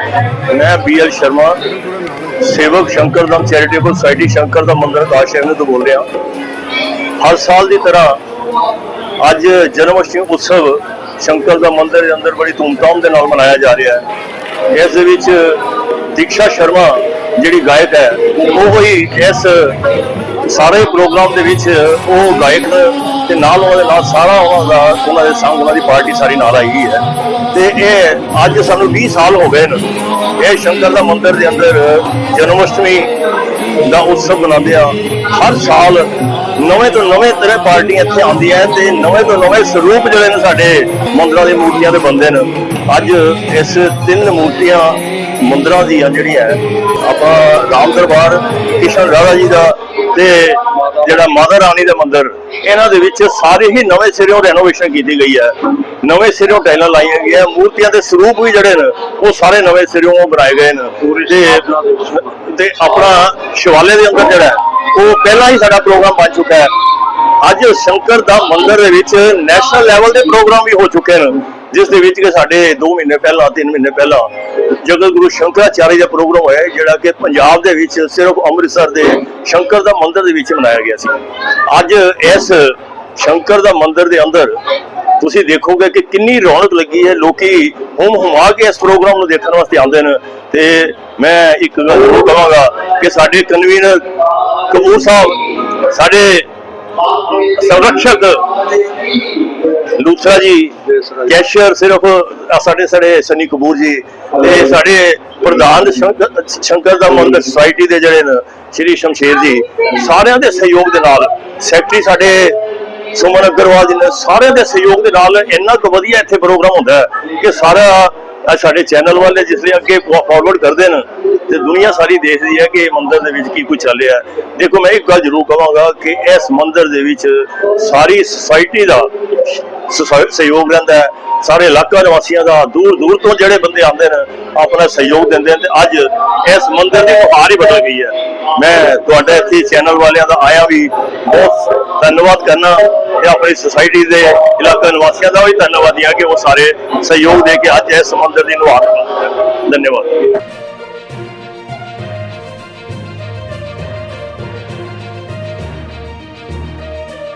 ਮੈਂ ਬੀਐਲ ਸ਼ਰਮਾ, ਸੇਵਕ ਸ਼ੰਕਰ ਦਮ ਚੈਰੀਟੇਬਲ ਸੁਸਾਇਟੀ ਸ਼ੰਕਰ ਦਾ ਮੰਦਰ ਕਾਸ਼ੇਨ ਤੋਂ ਬੋਲ ਰਿਹਾ ਹਰ ਸਾਲ ਦੀ ਤਰ੍ਹਾਂ ਅੱਜ ਜਨਮ ਅਸ਼ਟਮੀ ਉਤਸਵ ਸ਼ੰਕਰ ਦਾ ਮੰਦਰ ਦੇ ਅੰਦਰ ਬੜੀ ਧੂਮਧਾਮ ਦੇ ਨਾਲ ਮਨਾਇਆ ਜਾ ਰਿਹਾ ਹੈ। ਇਸ ਦੇ ਵਿੱਚ ਦੀਕਸ਼ਾ ਸ਼ਰਮਾ ਜਿਹੜੀ ਗਾਇਕ ਹੈ, ਉਹ ਹੀ ਇਸ ਸਾਰੇ ਪ੍ਰੋਗਰਾਮ ਦੇ ਵਿੱਚ ਉਹ ਗਾਇਕ ਤੇ ਨਾਲ ਉਹਨਾਂ ਦੇ ਨਾਲ ਸਾਰਾ ਉਹਨਾਂ ਦਾ, ਉਹਨਾਂ ਦੇ ਸੰਗ ਉਹਨਾਂ ਦੀ ਪਾਰਟੀ ਸਾਰੀ ਨਾਲ ਆਈ ਹੈ। ਤੇ ਇਹ ਅੱਜ ਸਾਨੂੰ 20 ਸਾਲ ਹੋ ਗਏ ਨੇ। ਇਹ ਸ਼ੰਕਰ ਦਾ ਮੰਦਿਰ ਦੇ ਅੰਦਰ ਜਨਮ ਅਸ਼ਟਮੀ ਦਾ ਉਤਸਵ ਮਨਾਉਂਦੇ ਆ। ਹਰ ਸਾਲ ਨਵੇਂ ਤੋਂ ਨਵੇਂ ਤਰ੍ਹਾਂ ਪਾਰਟੀਆਂ ਇੱਥੇ ਆਉਂਦੀਆਂ ਤੇ ਨਵੇਂ ਤੋਂ ਨਵੇਂ ਸਰੂਪ ਜਿਹੜੇ ਨੇ ਸਾਡੇ ਮੰਦਰਾਂ ਦੀ ਮੂਰਤੀਆਂ ਦੇ ਬੰਦੇ ਨੇ। ਅੱਜ ਇਸ ਤਿੰਨ ਮੂਰਤੀਆਂ ਮੰਦਰਾਂ ਦੀਆਂ ਹੈ, ਆਪਾਂ ਰਾਮ ਦਰਬਾਰ, ਕਿਸ਼ਨ ਰਾਧਾ ਜੀ ਦਾ ਤੇ ਜਿਹੜਾ ਮਾਤਾ ਰਾਣੀ ਦਾ ਮੰਦਿਰ, ਇਹਨਾਂ ਦੇ ਵਿੱਚ ਸਾਰੇ ਹੀ ਨਵੇਂ ਸਿਰਿਓਂ ਰੈਨੋਵੇਸ਼ਨ ਕੀਤੀ ਗਈ ਹੈ। ਨਵੇਂ ਸਿਰਿਓਂ ਟਾਈਲਾਂ ਲਾਈਆਂ ਗਈਆਂ, ਮੂਰਤੀਆਂ ਦੇ ਸਰੂਪ ਵੀ ਜਿਹੜੇ ਨੇ, ਉਹ ਸਾਰੇ ਨਵੇਂ ਸਿਰਿਓਂ ਬਣਾਏ ਗਏ ਨੇ। ਤੇ ਤੇ ਆਪਣਾ ਸ਼ਿਵਾਲੇ ਦੇ ਅੰਦਰ ਜਿਹੜਾ ਉਹ ਪਹਿਲਾਂ ਹੀ ਸਾਡਾ ਪ੍ਰੋਗਰਾਮ ਬਣ ਚੁੱਕਾ ਹੈ। ਅੱਜ ਸ਼ੰਕਰ ਦਾ ਮੰਦਿਰ ਦੇ ਵਿੱਚ ਨੈਸ਼ਨਲ ਲੈਵਲ ਦੇ ਪ੍ਰੋਗਰਾਮ ਵੀ ਹੋ ਚੁੱਕੇ ਨੇ। ਜਿਸ ਦੇ ਵਿੱਚ ਕਿ ਸਾਡੇ 2 ਮਹੀਨੇ ਪਹਿਲਾਂ 3 ਮਹੀਨੇ ਪਹਿਲਾਂ ਜਗਤ ਗੁਰੂ ਸ਼ੰਕਰਾਚਾਰਿਆ ਦਾ ਪ੍ਰੋਗਰਾਮ ਹੋਇਆ ਜਿਹੜਾ ਕਿ ਪੰਜਾਬ ਦੇ ਵਿੱਚ ਸਿਰਫ ਅੰਮ੍ਰਿਤਸਰ ਦੇ ਸ਼ੰਕਰ ਦਾ ਮੰਦਿਰ ਦੇ ਵਿੱਚ ਮਨਾਇਆ ਗਿਆ ਸੀ। ਅੱਜ ਇਸ ਸ਼ੰਕਰ ਦਾ ਮੰਦਿਰ ਦੇ ਅੰਦਰ ਤੁਸੀਂ ਦੇਖੋਗੇ ਕਿ ਕਿੰਨੀ ਰੌਣਕ ਲੱਗੀ ਹੈ। ਲੋਕੀ ਹੁਮ ਹੁਮਾ ਕੇ ਇਸ ਪ੍ਰੋਗਰਾਮ ਨੂੰ ਦੇਖਣ ਵਾਸਤੇ ਆਉਂਦੇ ਨੇ ਤੇ ਮੈਂ ਇੱਕ ਗੱਲ ਜ਼ਰੂਰ ਕਹਾਂਗਾ ਕਿ ਸਾਡੇ ਕਨਵੀਨਰ ਕਪੂਰ ਸਾਹਿਬ, ਸਾਡੇ ਸੰਰક્ષਕ ਲੂਥਰਾ ਜੀ ਕੈਸ਼ੀਅਰ ਸਿਰਫ ਸਾਡੇ ਸਾਡੇ ਸਨੀ ਕਪੂਰ ਜੀ ਤੇ ਸਾਡੇ ਪ੍ਰਧਾਨ ਸ਼ੰਕਰ ਦਾ ਮੰਦਿਰ ਸੁਸਾਇਟੀ ਦੇ ਜਿਹੜੇ ਨੇ ਸ਼੍ਰੀ ਸ਼ਮਸ਼ੇਰ ਜੀ ਸਾਰਿਆਂ ਦੇ ਸਹਿਯੋਗ ਦੇ ਨਾਲ ਸੈਕਟਰੀ ਸਾਡੇ ਸੁਮਨ ਅਗਰਵਾਲ ਜੀ ਨੇ ਸਾਰਿਆਂ ਦੇ ਸਹਿਯੋਗ ਦੇ ਨਾਲ ਇੰਨਾ ਕੁ ਵਧੀਆ ਇੱਥੇ ਪ੍ਰੋਗਰਾਮ ਹੁੰਦਾ ਹੈ ਕਿ ਸਾਰਾ ਸਾਡੇ ਚੈਨਲ ਵਾਲੇ ਜਿਸ ਲਈ ਅੱਗੇ ਫਾਰਵਰਡ ਕਰਦੇ ਨੇ ਤੇ ਦੁਨੀਆ ਸਾਰੀ ਦੇਖਦੀ ਹੈ ਕਿ ਮੰਦਿਰ ਦੇ ਵਿੱਚ ਕੀ ਕੁਝ ਚੱਲ ਰਿਹਾ ਹੈ। ਦੇਖੋ ਮੈਂ ਇੱਕ ਗੱਲ ਜ਼ਰੂਰ ਕਹਾਂਗਾ ਕਿ ਇਸ ਮੰਦਿਰ ਦੇ ਵਿੱਚ ਸਾਰੀ ਸੁਸਾਇਟੀ ਦਾ ਸਹਿਯੋਗ ਰਹਿੰਦਾ ਸਾਰੇ ਇਲਾਕਾ ਨਿਵਾਸੀਆਂ ਦਾ ਦੂਰ ਦੂਰ ਤੋਂ ਜਿਹੜੇ ਬੰਦੇ ਆਉਂਦੇ ਨੇ, ਆਪਣਾ ਸਹਿਯੋਗ ਦਿੰਦੇ ਨੇ ਤੇ ਅੱਜ ਇਸ ਮੰਦਿਰ ਦੀ ਮੁਹਾਰ ਹੀ ਬਦਲ ਗਈ ਹੈ। ਮੈਂ ਤੁਹਾਡੇ ਇੱਥੇ ਚੈਨਲ ਵਾਲਿਆਂ ਦਾ ਆਇਆ ਵੀ ਬਹੁਤ ਧੰਨਵਾਦ ਕਰਨਾ ਤੇ ਆਪਣੀ ਸੁਸਾਇਟੀ ਦੇ ਇਲਾਕਾ ਨਿਵਾਸੀਆਂ ਦਾ ਵੀ ਧੰਨਵਾਦ ਦਿਆ ਕਿ ਉਹ ਸਾਰੇ ਸਹਿਯੋਗ ਦੇ ਕੇ ਅੱਜ ਇਸ ਮੰਦਿਰ ਦੀ ਨੁਹਾਰ ਕਰਦੇ ਧੰਨਵਾਦ।